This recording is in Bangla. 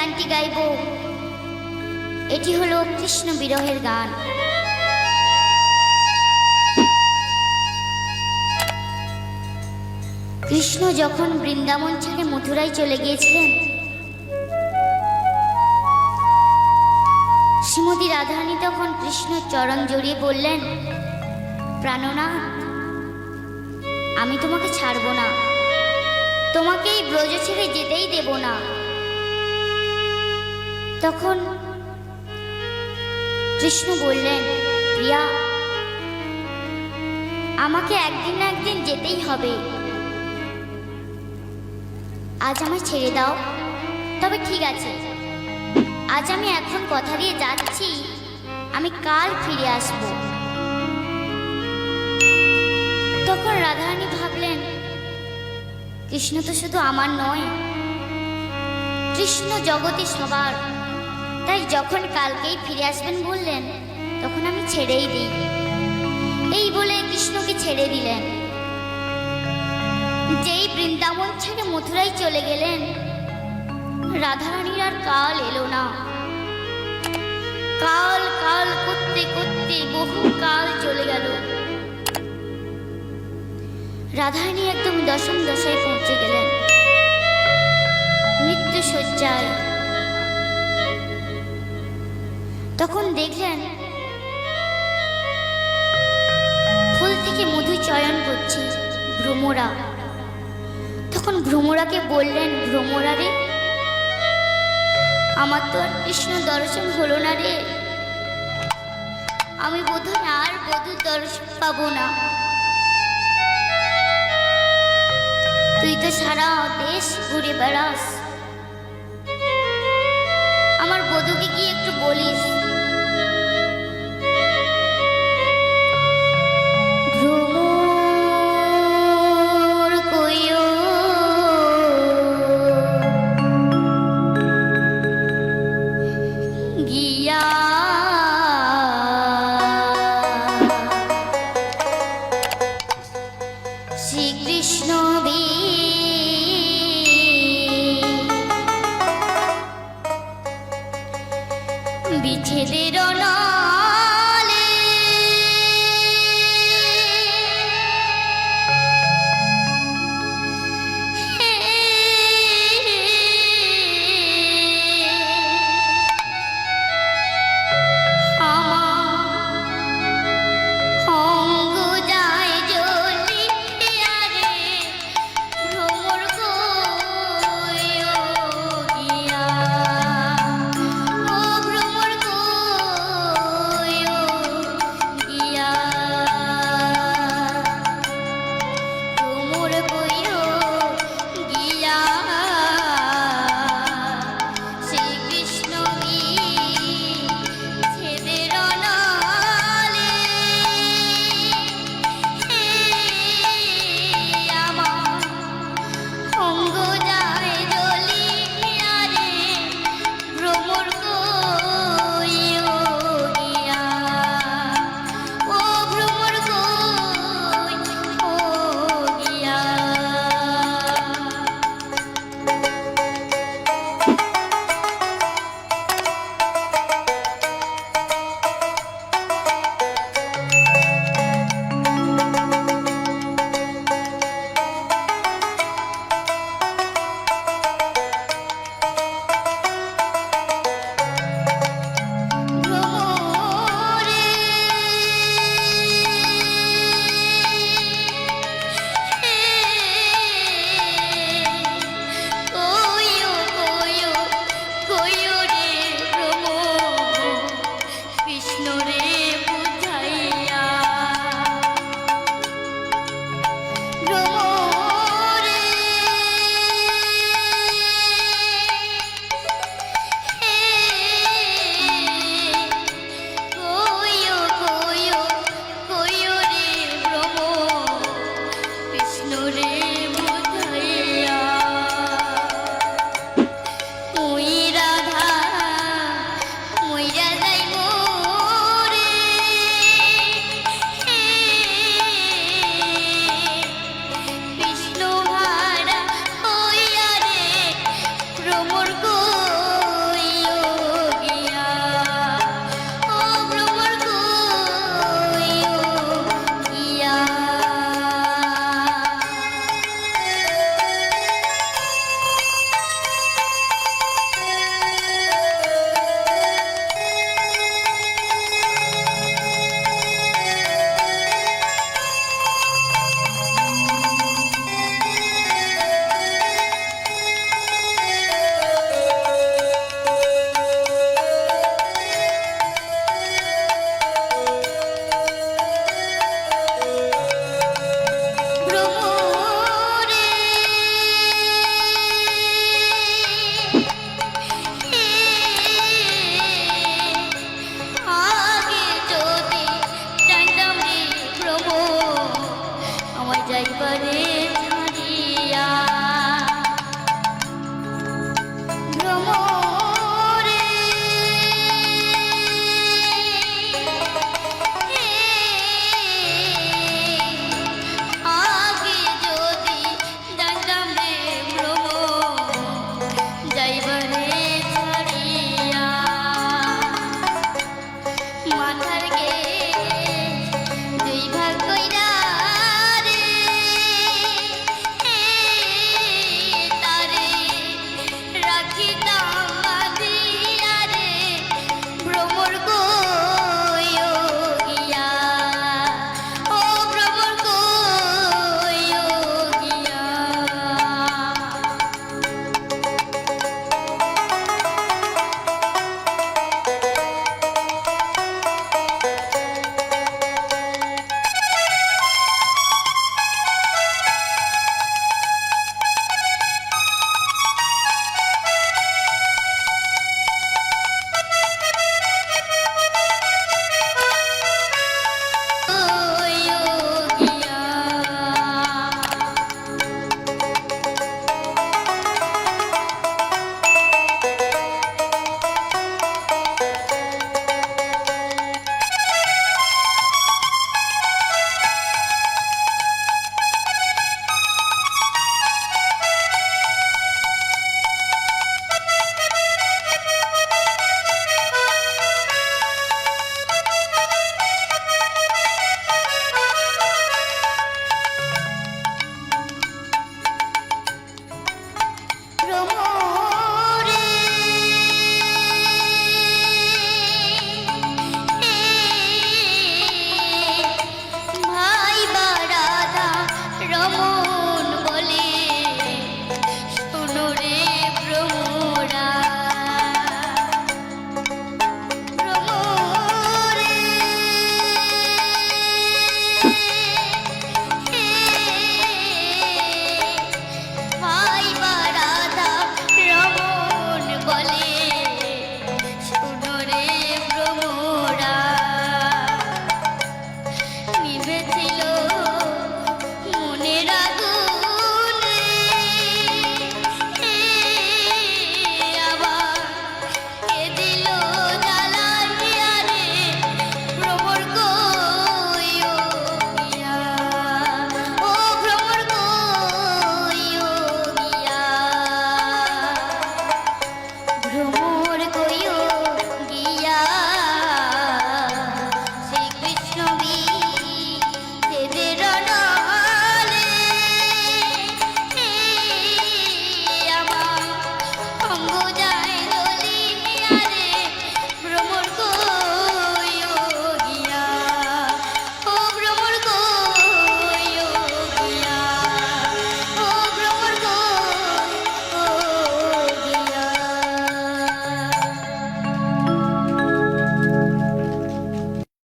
গানটি গাইব। এটি হলো কৃষ্ণ বিরহের গান। কৃষ্ণ যখন বৃন্দাবন ছেড়ে মথুরায় চলে গিয়েছিলেন, শ্রীমতী রাধারানী তখন কৃষ্ণর চরণ জড়িয়ে বললেন, প্রাণনা, আমি তোমাকে ছাড়ব না। তোমাকে এই ব্রজ ছেড়ে যেতেই দেব না। তখন কৃষ্ণ বললেন, প্রিয়া, আমাকে একদিন না একদিন যেতেই হবে। আজ আমায় ছেড়ে দাও। তবে ঠিক আছে, আজ আমি এখন কথা দিয়ে যাচ্ছি, আমি কাল ফিরে আসব। তখন রাধারানী ভাবলেন, কৃষ্ণ তো শুধু আমার নয়, কৃষ্ণ জগতে সবার তাই যখন কালকেই ফিরে আসবেন বললেন, তখন আমি ছেড়েই দিই। এই বলে কৃষ্ণকে ছেড়ে দিলেন। যেই বৃন্দাবন ছেড়ে মথুরায় চলে গেলেন, রাধারানীর আর কাল এলো না। কাল কাল, করতে করতে বহু কাল চলে গেল। রাধারানী একদম দশম দশায় পৌঁছে গেলেন। মৃত্যু শয্যায় তখন দেখলেন ফুল থেকে মধু চয়ন করছে ভ্রমরা। তখন ভ্রমরাকে বললেন, ভ্রমরা রে, আমার তো আর কৃষ্ণ দর্শন হলো না রে। আমি বোধহয় আর বধু দর্শন পাবো না। তুই তো সারা দেশ ঘুরে বেড়াস। আমার বধুকে কি একটু বলিস। গিয়া